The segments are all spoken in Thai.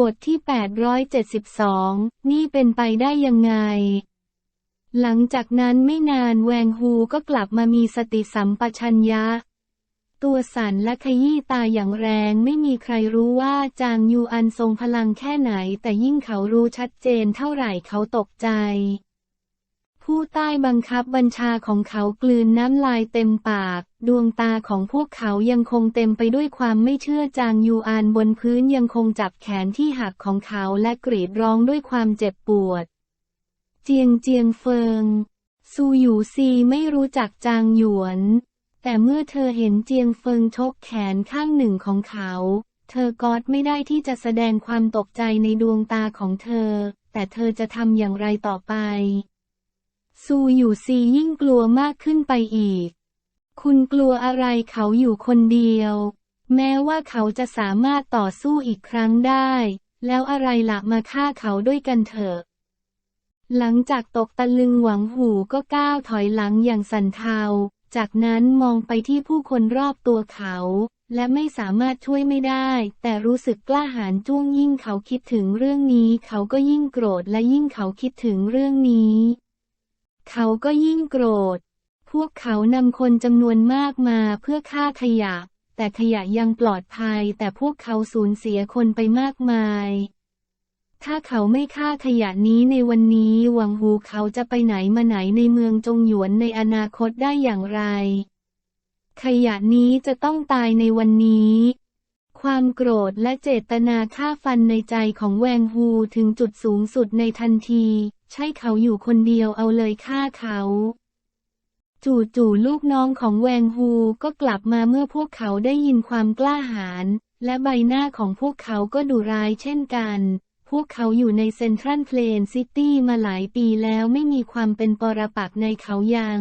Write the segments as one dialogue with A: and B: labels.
A: บทที่ 872 นี่เป็นไปได้ยังไง หลังจากนั้นไม่นานแวงฮูก็กลับมามีสติสัมปชัญญะ ตัวสั่นและขยี้ตาอย่างแรงไม่มีใครรู้ว่าจางยูอันทรงพลังแค่ไหน แต่ยิ่งเขารู้ชัดเจนเท่าไหร่เขาตกใจ ผู้ใต้บังคับบัญชาของเขากลืนน้ำลายเต็มปาก ดวงตาของพวกเขายังคงเต็มไปด้วยความไม่เชื่อจางยูอานบนพื้นยังคงจับแขนที่หักของเขาและกรีดร้องด้วยความเจ็บปวด เจียงเจียงเฟิง ซูหยูซีไม่รู้จักจางหยวน แต่เมื่อเธอเห็นเจียงเฟิงชกแขนข้างหนึ่งของเขา เธอกอดไม่ได้ที่จะแสดงความตกใจในดวงตาของเธอ แต่เธอจะทำอย่างไรต่อไป ซูอยู่ซียิ่งกลัวมากขึ้นไปอีก คุณกลัวอะไรเขาอยู่คนเดียว แม้ว่าเขาจะสามารถต่อสู้อีกครั้งได้ แล้วอะไรละมาฆ่าเขาด้วยกันเถอะ หลังจากตกตะลึงหวังหูก็ก้าวถอยหลังอย่างสันเทา จากนั้นมองไปที่ผู้คนรอบตัวเขา และไม่สามารถช่วยไม่ได้ แต่รู้สึกกล้าหาญจ้วงยิ่งเขาคิดถึงเรื่องนี้ เขาก็ยิ่งโกรธและยิ่งเขาคิดถึงเรื่องนี้ เขาก็ยิ่งโกรธ พวกเขานำคนจำนวนมากมาเพื่อฆ่าขยะ แต่ขยะยังปลอดภัย แต่พวกเขาสูญเสียคนไปมากมาย ถ้าเขาไม่ฆ่าขยะนี้ในวันนี้ หวังหูเขาจะไปไหนมาไหนในเมืองจงหยวนในอนาคตได้อย่างไร ขยะนี้จะต้องตายในวันนี้ความโกรธและเจตนาฆ่าฟันในใจของแวงฮูถึงจุดสูงสุดในทันที ใช่เขาอยู่คนเดียวเอาเลยฆ่าเขาจู่ๆลูกน้องของแวงฮูก็กลับมาเมื่อพวกเขาได้ยินความกล้าหาญและใบหน้าของพวกเขาก็ดุร้ายเช่นกัน พวกเขาอยู่ในเซ็นทรัลเพลนซิตี้มาหลายปีแล้วไม่มีความเป็นปรปักษ์ในเขายัง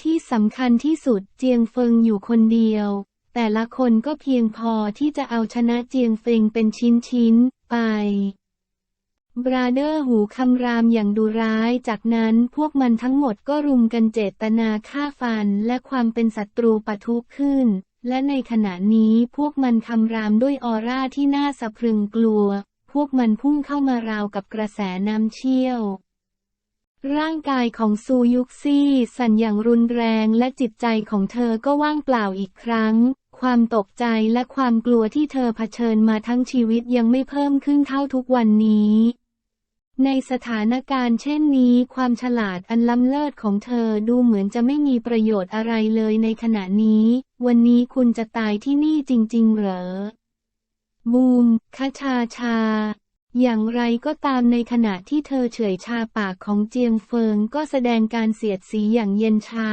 A: ที่สำคัญที่สุดเจียงเฟิงอยู่คนเดียว แต่ละคนก็เพียงพอที่จะเอาชนะเจียงเฟิงเป็นชิ้นๆไป บราเดอร์หูคำรามอย่างดุร้าย จากนั้นพวกมันทั้งหมดก็รุมกันเจตนาฆ่าฟันและความเป็นศัตรูปะทุขึ้น และในขณะนี้พวกมันคำรามด้วยออร่าที่น่าสะพรึงกลัว พวกมันพุ่งเข้ามาราวกับกระแสน้ำเชี่ยว ร่างกายของซูยุกซี่สั่นอย่างรุนแรงและจิตใจของเธอก็ว่างเปล่าอีกครั้งความตกใจและความกลัวที่เธอเผชิญมาทั้งชีวิตยังไม่เพิ่มขึ้นเท่าทุกวันนี้ ในสถานการณ์เช่นนี้ความฉลาดอันล้ำเลิศของเธอดูเหมือนจะไม่มีประโยชน์อะไรเลยในขณะนี้ วันนี้คุณจะตายที่นี่จริง ๆ เหรอ บูมคชาชา อย่างไรก็ตามในขณะที่เธอเฉยชาปากของเจียงเฟิงก็แสดงการเสียดสีอย่างเย็นชา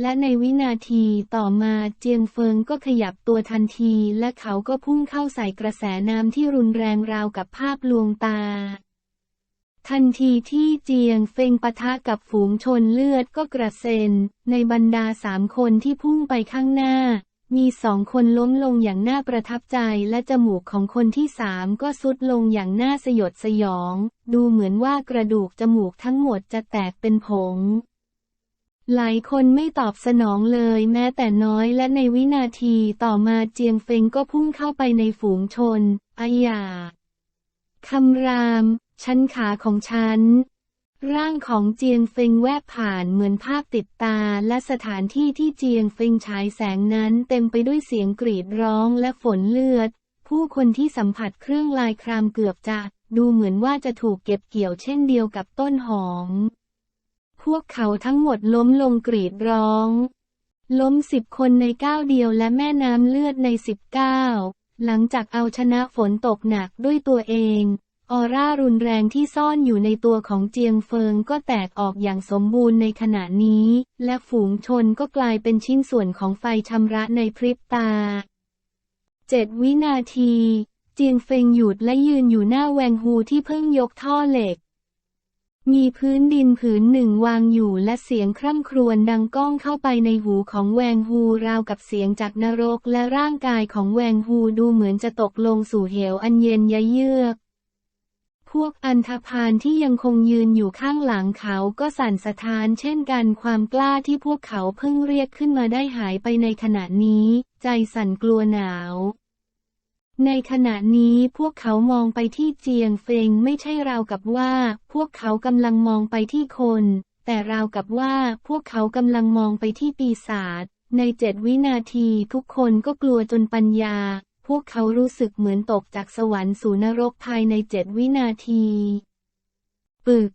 A: และในวินาทีต่อมาเจียงเฟิงก็ขยับตัวทันที และเขาก็พุ่งเข้าใส่กระแสน้ำที่รุนแรงราวกับภาพลวงตา ทันทีที่เจียงเฟงปะทะกับฝูงชนเลือดก็กระเซ็น ในบรรดาสามคนที่พุ่งไปข้างหน้า มีสองคนล้มลงอย่างน่าประทับใจและจมูกของคนที่สามก็สุดลงอย่างน่าสยดสยอง ดูเหมือนว่ากระดูกจมูกทั้งหมดจะแตกเป็นผง หลายคนไม่ตอบสนองเลยแม้แต่น้อยและในวินาทีต่อมาเจียงเฟงก็พุ่งเข้าไปในฝูงชนอายาคำราม ชั้นขาของฉัน ร่างของเจียงเฟงแวบผ่านเหมือนภาพติดตาและสถานที่ที่เจียงเฟงฉายแสงนั้นเต็มไปด้วยเสียงกรีดร้องและฝนเลือด ผู้คนที่สัมผัสเครื่องลายครามเกือบจะดูเหมือนว่าจะถูกเก็บเกี่ยวเช่นเดียวกับต้นหอม พวกเขาทั้งหมดล้มลงกรีดร้อง ล้มสิบคนในเก้าเดียวและแม่น้ำเลือดในสิบเก้าหลังจากเอาชนะฝนตกหนักด้วยตัวเอง ออร่ารุนแรงที่ซ่อนอยู่ในตัวของเจียงเฟิงก็แตกออกอย่างสมบูรณ์ในขณะนี้ และฝูงชนก็กลายเป็นชิ้นส่วนของไฟชำระในพริบตาเจ็ดวินาที เจียงเฟิงหยุดและยืนอยู่หน้าแวงฮูที่เพิ่งยกท่อเหล็ก มีพื้นดินผืนหนึ่งวางอยู่และเสียงคร่ำครวญดังก้องเข้าไปในหูของแวงฮูราวกับเสียงจากนรกและร่างกายของแวงฮูดูเหมือนจะตกลงสู่เหวอันเย็นยะเยือก พวกอันธพาลที่ยังคงยืนอยู่ข้างหลังเขาก็สั่นสะท้านเช่นกันความกล้าที่พวกเขาเพิ่งเรียกขึ้นมาได้หายไปในขณะนี้ ใจสั่นกลัวหนาว ในขณะนี้พวกเขามองไปที่เจียงเฟงไม่ใช่ราวกับว่า พวกเขากำลังมองไปที่คน แต่ราวกับว่าพวกเขากำลังมองไปที่ปีศาจในเจ็ดวินาทีทุกคนก็กลัวจนปัญญา พวกเขารู้สึกเหมือนตกจากสวรรค์สู่นรกภายในเจ็ดวินาที ปึก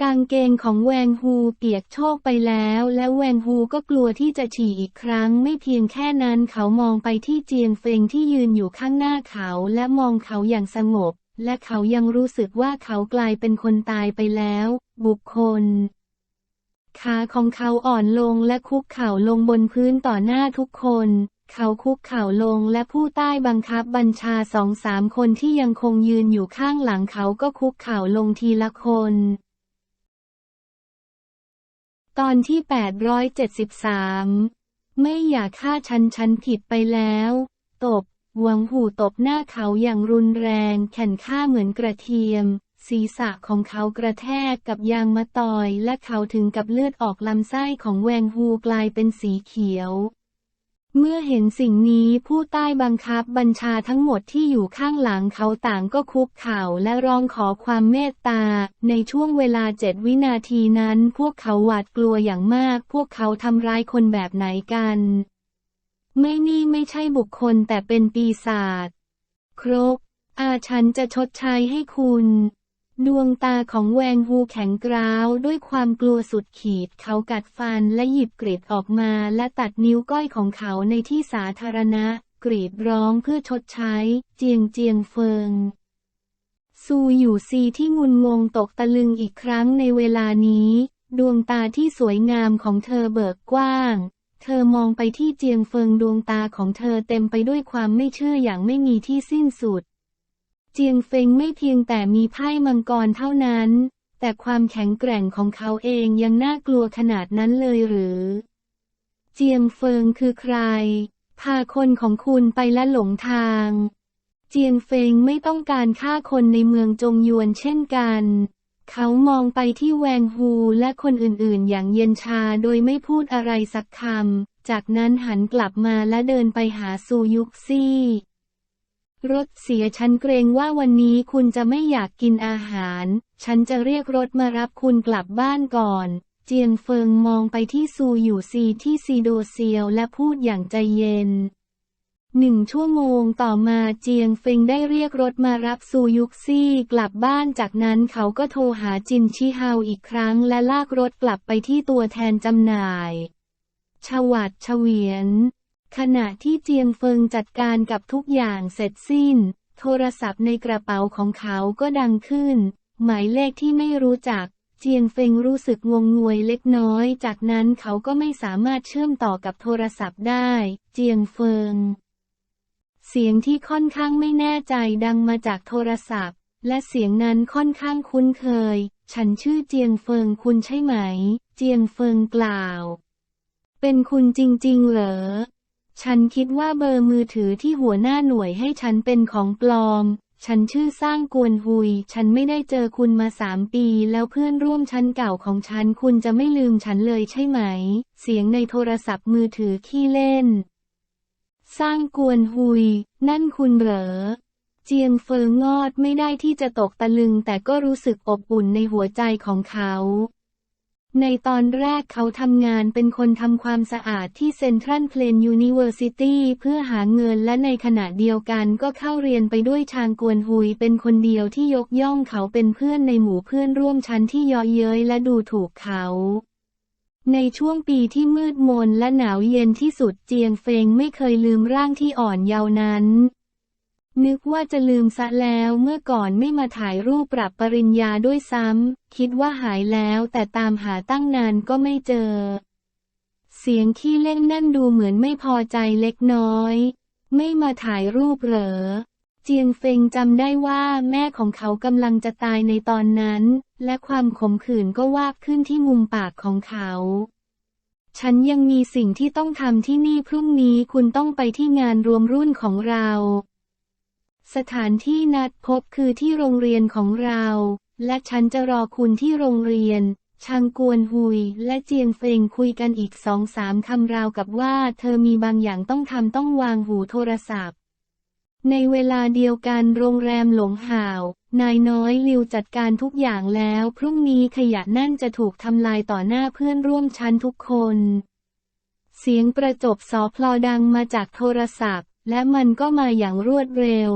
A: กางเกงของแวงฮูเปียกโชกไปแล้ว และแวงฮูก็กลัวที่จะฉี่อีกครั้ง ไม่เพียงแค่นั้นเขามองไปที่เจียงเฟงที่ยืนอยู่ข้างหน้าเขาและมองเขาอย่างสงบ และเขายังรู้สึกว่าเขากลายเป็นคนตายไปแล้ว บุคคลขาของเขาอ่อนลงและคุกเข่าลงบนพื้นต่อหน้าทุกคน เขาคุกเข่าลงและผู้ใต้บังคับบัญชาสองสามคนที่ยังคงยืนอยู่ข้างหลังเขาก็คุกเข่าลงทีละคน ตอนที่ 873 ไม่อยากฆ่าฉันฉันผิดไปแล้ว ตบหวังหูตบหน้าเขาอย่างรุนแรง แขนข้าเหมือนกระเทียม ศีรษะของเขากระแทกกับยางมะตอย และเขาถึงกับเลือดออกลำไส้ของแวงฮูกลายเป็นสีเขียว เมื่อเห็นสิ่งนี้ผู้ใต้บังคับบัญชาทั้งหมดที่อยู่ข้างหลังเขาต่างก็คุกเข่าและร้องขอความเมตตา ในช่วงเวลาเจ็ดวินาทีนั้นพวกเขาหวาดกลัวอย่างมาก พวกเขาทำร้ายคนแบบไหนกัน ไม่นี่ไม่ใช่บุคคลแต่เป็นปีศาจครบอาฉันจะชดใช้ให้คุณ ดวงตาของแวงฮูแข็งกร้าวด้วยความกลัวสุดขีดเขากัดฟันและหยิบกรีดออกมาและตัดนิ้วก้อยของเขาในที่สาธารณะ กรีดร้องเพื่อชดใช้ เจียงเจียงเฟิง ซูอยู่ซีที่งุนงงตกตะลึงอีกครั้งในเวลานี้ ดวงตาที่สวยงามของเธอเบิกกว้าง เธอมองไปที่เจียงเฟิงดวงตาของเธอเต็มไปด้วยความไม่เชื่ออย่างไม่มีที่สิ้นสุด เจียงเฟงไม่เพียงแต่มีไพ่มังกรเท่านั้น แต่ความแข็งแกร่งของเขาเองยังน่ากลัวขนาดนั้นเลยหรือ เจียงเฟิงคือใคร พาคนของคุณไปและหลงทาง เจียงเฟงไม่ต้องการฆ่าคนในเมืองจงยวนเช่นกัน เขามองไปที่แวงฮูและคนอื่นๆ อย่างเย็นชาโดยไม่พูดอะไรสักคำจากนั้นหันกลับมาและเดินไปหาซูยุกซี่ รถเสียฉันเกรงว่าวันนี้คุณจะไม่อยากกินอาหาร ฉันจะเรียกรถมารับคุณกลับบ้านก่อน เจียงเฟิงมองไปที่ซูอยู่ซีที่ซีโดเซียวและพูดอย่างใจเย็นหนึ่งชั่วโมงต่อมาเจียงเฟิงได้เรียกรถมารับซูยุกซี่กลับบ้านจากนั้นเขาก็โทรหาจินชิฮาวอีกครั้งและลากรถกลับไปที่ตัวแทนจำหน่าย ชวัดเฉวียน ขณะที่เจียงเฟิงจัดการกับทุกอย่างเสร็จสิ้น โทรศัพท์ในกระเป๋าของเขาก็ดังขึ้น หมายเลขที่ไม่รู้จัก เจียงเฟิงรู้สึกงงงวยเล็กน้อย จากนั้นเขาก็ไม่สามารถเชื่อมต่อกับโทรศัพท์ได้ เจียงเฟิง เสียงที่ค่อนข้างไม่แน่ใจดังมาจากโทรศัพท์ และเสียงนั้นค่อนข้างคุ้นเคย ฉันชื่อเจียงเฟิงคุณใช่ไหม เจียงเฟิงกล่าว เป็นคุณจริงๆ เหรอ ฉันคิดว่าเบอร์มือถือที่หัวหน้าหน่วยให้ฉันเป็นของปลอม ฉันชื่อสร้างกวนหุย ฉันไม่ได้เจอคุณมาสามปี แล้วเพื่อนร่วมชั้นเก่าของฉันคุณจะไม่ลืมฉันเลยใช่ไหม เสียงในโทรศัพท์มือถือขี้เล่น สร้างกวนหุย นั่นคุณเหรอ เจียงเฟิงงอดไม่ได้ที่จะตกตะลึงแต่ก็รู้สึกอบอุ่นในหัวใจของเขา ในตอนแรกเขาทำงานเป็นคนทำความสะอาดที่เซ็นทรัลเพลนยูนิเวอร์ซิตี้เพื่อหาเงินและในขณะเดียวกันก็เข้าเรียนไปด้วยชางกวนฮุยเป็นคนเดียวที่ยกย่องเขาเป็นเพื่อนในหมู่เพื่อนร่วมชั้นที่ย่อเย้ยและดูถูกเขา ในช่วงปีที่มืดมนและหนาวเย็นที่สุดเจียงเฟงไม่เคยลืมร่างที่อ่อนเยาว์นั้น นึกว่าจะลืมซะแล้วเมื่อก่อนไม่มาถ่ายรูปปรับปริญญาด้วยซ้ำ คิดว่าหายแล้วแต่ตามหาตั้งนานก็ไม่เจอ เสียงขี้เล่นนั่นดูเหมือนไม่พอใจเล็กน้อย ไม่มาถ่ายรูปเหรอ เจียงเฟงจำได้ว่าแม่ของเขากำลังจะตายในตอนนั้น และความขมขื่นก็วาบขึ้นที่มุมปากของเขาฉันยังมีสิ่งที่ต้องทำที่นี่พรุ่งนี้คุณต้องไปที่งานรวมรุ่นของเรา สถานที่นัดพบคือที่โรงเรียนของเรา และฉันจะรอคุณที่โรงเรียน ชางกวนฮุยและเจียงเฟงคุยกันอีกสองสามคำราวกับว่า เธอมีบางอย่างต้องทำต้องวางหูโทรศัพท์ ในเวลาเดียวกันโรงแรมหลงห่าว นายน้อยลิวจัดการทุกอย่างแล้ว พรุ่งนี้ขยะนั่นจะถูกทำลายต่อหน้าเพื่อนร่วมชั้นทุกคน เสียงประจบสอพลอดังมาจากโทรศัพท์ และมันก็มาอย่างรวดเร็ว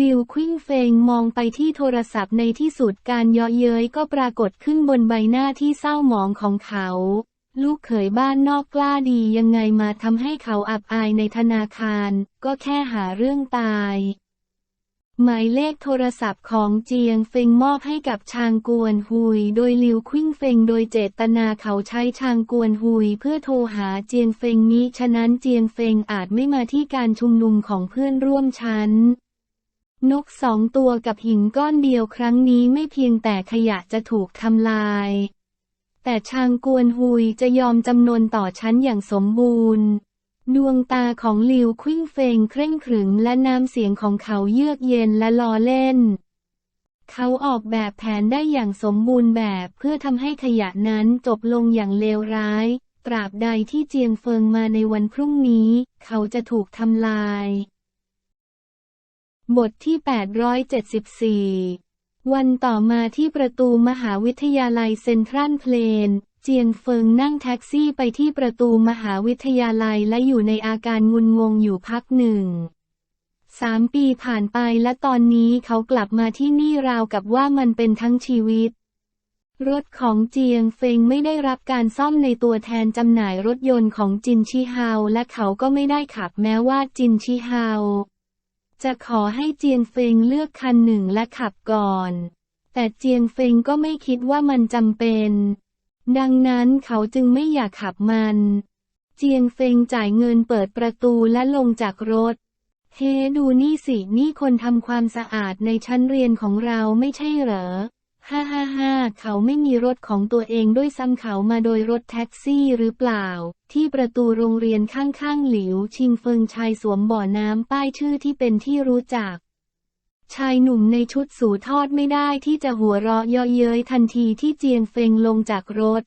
A: ลิวควิ้งเฟงมองไปที่โทรศัพท์ในที่สุดการเยาะเย้ยก็ปรากฏขึ้นบนใบหน้าที่เศร้าหมองของเขา ลูกเขยบ้านนอกกล้าดียังไงมาทำให้เขาอับอายในธนาคาร ก็แค่หาเรื่องตาย หมายเลขโทรศัพท์ของเจียงเฟงมอบให้กับชางกวนฮุย โดยลิวควิ้งเฟงโดยเจตนาเขาใช้ชางกวนฮุย เพื่อโทรหาเจียงเฟงมิฉะนั้นเจียงเฟงอาจไม่มาที่การชุมนุมของเพื่อนร่วมชั้น นกสองตัวกับหินก้อนเดียวครั้งนี้ไม่เพียงแต่ขยะจะถูกทำลาย แต่ชางกวนฮุยจะยอมจำนวนต่อชั้นอย่างสมบูรณ์ ดวงตาของลิวควิ้งเฟงเคร่งขรึมและน้ำเสียงของเขาเยือกเย็นและล้อเล่น เขาออกแบบแผนได้อย่างสมบูรณ์แบบเพื่อทำให้ขยะนั้นจบลงอย่างเลวร้าย ตราบใดที่เจียงเฟิงมาในวันพรุ่งนี้ เขาจะถูกทำลาย บทที่ 874 วันต่อมาที่ประตูมหาวิทยาลัยเซ็นทรัลเพลน เจียงเฟิงนั่งแท็กซี่ไปที่ประตูมหาวิทยาลัยและอยู่ในอาการงุนงงอยู่พักหนึ่งสามปีผ่านไปและตอนนี้เขากลับมาที่นี่ราวกับว่ามันเป็นทั้งชีวิต รถของเจียงเฟงไม่ได้รับการซ่อมในตัวแทนจำหน่ายรถยนต์ของจินชิฮาวและเขาก็ไม่ได้ขับแม้ว่าจินชิฮาวจะขอให้เจียงเฟงเลือกคันหนึ่งและขับก่อน แต่เจียงเฟงก็ไม่คิดว่ามันจำเป็น ดังนั้นเขาจึงไม่อยากขับมัน เจียงเฟงจ่ายเงินเปิดประตูและลงจากรถ เฮ้ดูนี่สิ นี่คนทำความสะอาดในชั้นเรียนของเราไม่ใช่เหรอ ฮ่าฮ่าฮ่าเขาไม่มีรถของตัวเองด้วยซ้ำเขามาโดยรถแท็กซี่หรือเปล่า ที่ประตูโรงเรียนข้างๆหลิว ชิงเฟิงชายสวมบ่อน้ำป้ายชื่อที่เป็นที่รู้จัก ชายหนุ่มในชุดสูทอดไม่ได้ที่จะหัวเราะเยาะเย้ยทันทีที่เจียงเฟงลงจากรถ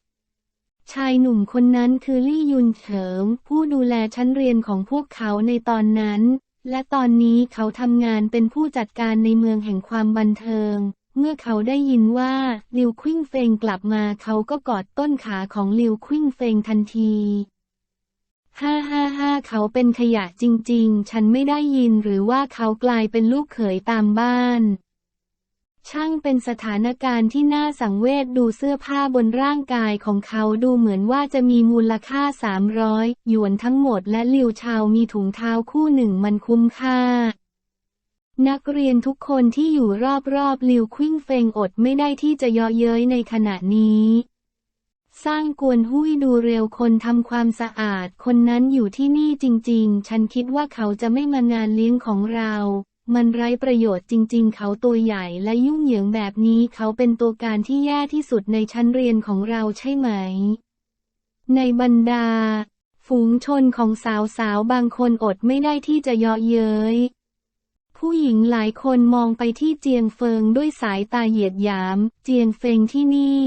A: ชายหนุ่มคนนั้นคือลี่ยุนเฉิงผู้ดูแลชั้นเรียนของพวกเขาในตอนนั้น และตอนนี้เขาทำงานเป็นผู้จัดการในเมืองแห่งความบันเทิง เมื่อเขาได้ยินว่าลิวควิงเฟงกลับมาเขาก็กอดต้นขาของลิวควิงเฟงทันที ฮ่าฮ่าฮ่าเขาเป็นขยะจริง ๆ ฉันไม่ได้ยินหรือว่าเขากลายเป็นลูกเขยตามบ้าน ช่างเป็นสถานการณ์ที่น่าสังเวชดูเสื้อผ้าบนร่างกายของเขาดูเหมือนว่าจะมีมูลค่า 300 หยวนทั้งหมดและลิวชาวมีถุงเท้าคู่หนึ่งมันคุ้มค่านักเรียนทุกคนที่อยู่รอบๆลิวควิ้งเฟงอดไม่ได้ที่จะเยาะเย้ยในขณะนี้ สร้างกวนหุ้ยดูเร็วคนทำความสะอาด คนนั้นอยู่ที่นี่จริง ๆ ฉันคิดว่าเขาจะไม่มางานเลี้ยงของเรา มันไร้ประโยชน์จริง ๆ เขาตัวใหญ่และยุ่งเหยิงแบบนี้เขาเป็นตัวการที่แย่ที่สุดในชั้นเรียนของเราใช่ไหม ในบรรดา ฝูงชนของสาวๆบางคนอดไม่ได้ที่จะเยาะเย้ยผู้หญิงหลายคนมองไปที่เจียงเฟิงด้วยสายตาเหยียดหยาม เจียงเฟิงที่นี่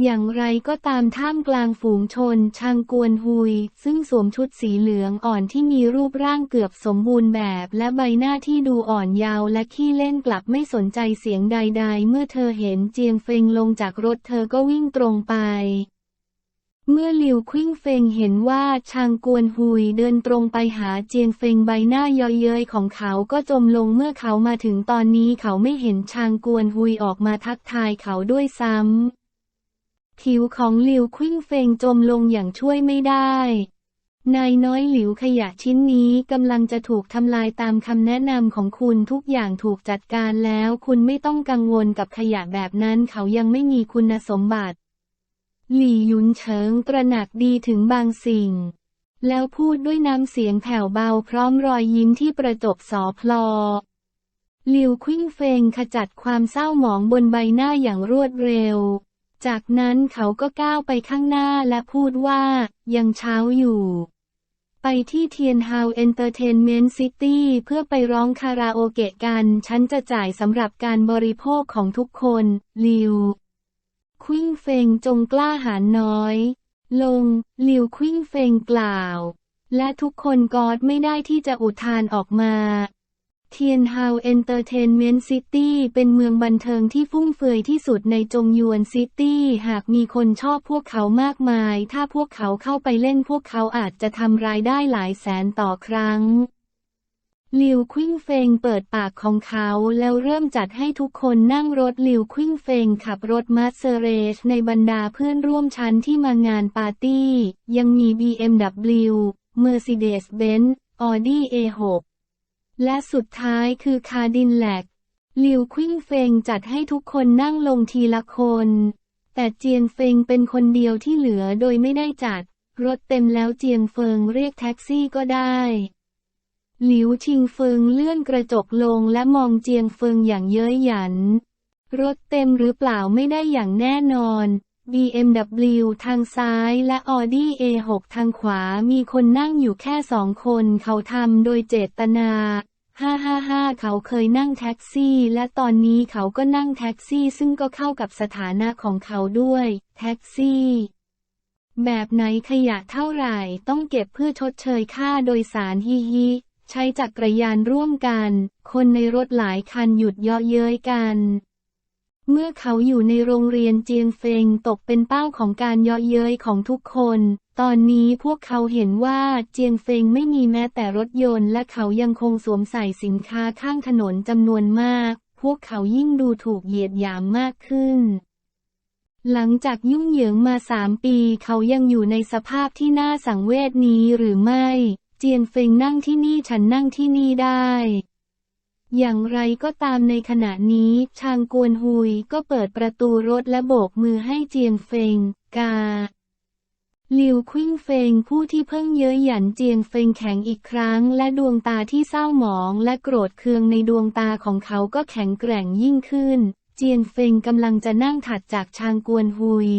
A: อย่างไรก็ตามท่ามกลางฝูงชนชางกวนฮุย ซึ่งสวมชุดสีเหลืองอ่อนที่มีรูปร่างเกือบสมบูรณ์แบบ และใบหน้าที่ดูอ่อนเยาว์และขี้เล่นกลับไม่สนใจเสียงใด ๆ เมื่อเธอเห็นเจียงเฟงลงจากรถเธอก็วิ่งตรงไป เมื่อหลิวควิ้งเฟงเห็นว่าชางกวนฮุยเดินตรงไปหาเจียงเฟงใบหน้าเยาะเย้ยของเขาก็จมลงเมื่อเขามาถึงตอนนี้เขาไม่เห็นชางกวนฮุยออกมาทักทายเขาด้วยซ้ำ ผิวของหลิวควิ้งเฟงจมลงอย่างช่วยไม่ได้ นายน้อยหลิวขยะชิ้นนี้กำลังจะถูกทำลายตามคำแนะนำของคุณทุกอย่างถูกจัดการแล้ว คุณไม่ต้องกังวลกับขยะแบบนั้นเขายังไม่มีคุณสมบัติ หลี่ยุนเฉิงตระหนักดีถึงบางสิ่ง แล้วพูดด้วยน้ำเสียงแผ่วเบาพร้อมรอยยิ้มที่ประจบสอพลอหลิวควิ้งเฟงขจัดความเศร้าหมองบนใบหน้าอย่างรวดเร็ว จากนั้นเขาก็ก้าวไปข้างหน้าและพูดว่า ยังเช้าอยู่ ไปที่เทียนฮาวเอนเตอร์เทนเมนต์ซิตี้เพื่อไปร้องคาราโอเกะกัน ฉันจะจ่ายสำหรับการบริโภคของทุกคน ลิว ควิ้งเฟงจงกล้าหาญน้อย ลง ลิวควิ้งเฟงกล่าว และทุกคนกอดไม่ได้ที่จะอุทานออกมา เทียนฮาวเอนเตอร์เทนเมนต์ซิตี้เป็นเมืองบันเทิงที่ฟุ่มเฟือยที่สุดในจงยวนซิตี้หากมีคนชอบพวกเขามากมาย ถ้าพวกเขาเข้าไปเล่นพวกเขาอาจจะทำรายได้หลายแสนต่อครั้งลิวควิงเฟงเปิดปากของเขาแล้วเริ่มจัดให้ทุกคนนั่งรถลิวควิงเฟงขับรถมาสเซเรชในบรรดาเพื่อนร่วมชั้นที่มางานปาร์ตี้ ยังมี BMW Mercedes-Benz Audi A6 และสุดท้ายคือคาดินแลกลิวควิ้งเฟงจัดให้ทุกคนนั่งลงทีละคน แต่เจียงเฟงเป็นคนเดียวที่เหลือโดยไม่ได้จัด รถเต็มแล้วเจียงเฟิงเรียกแท็กซี่ก็ได้ หลิวชิงเฟิงเลื่อนกระจกลงและมองเจียงเฟิงอย่างเย้ยหยัน รถเต็มหรือเปล่าไม่ได้อย่างแน่นอน BMW ทางซ้ายและ Audi A6 ทางขวามีคนนั่งอยู่แค่สองคนเขาทำโดยเจตนา 555เขาเคยนั่งแท็กซี่ และตอนนี้เขาก็นั่งแท็กซี่ซึ่งก็เข้ากับสถานะของเขาด้วย แท็กซี่ แบบไหนขยะเท่าไหร่ต้องเก็บเพื่อชดเชยค่าโดยสารฮิฮิใช้จักรยานร่วมกัน คนในรถหลายคันหยุดเยาะเย้ยกัน เมื่อเขาอยู่ในโรงเรียนเจียงเฟงตกเป็นเป้าของการเยาะเย้ยของทุกคน ตอนนี้พวกเขาเห็นว่าเจียงเฟงไม่มีแม้แต่รถยนต์และเขายังคงสวมใส่สินค้าข้างถนนจำนวนมาก พวกเขายิ่งดูถูกเหยียดหยามมากขึ้น หลังจากยุ่งเหยิงมาสามปีเขายังอยู่ในสภาพที่น่าสังเวชนี้หรือไม่ เจียนเฟงนั่งที่นี่ฉันนั่งที่นี่ได้ อย่างไรก็ตามในขณะนี้ชางกวนฮุยก็เปิดประตูรถและโบกมือให้เจียงเฟง กา ลิวควิงเฟงผู้ที่เพิ่งเย้ยหยันเจียงเฟงแข็งอีกครั้ง และดวงตาที่เศร้าหมองและโกรธเคืองในดวงตาของเขาก็แข็งแกร่งยิ่งขึ้น เจียงเฟงกำลังจะนั่งถัดจากชางกวนฮุย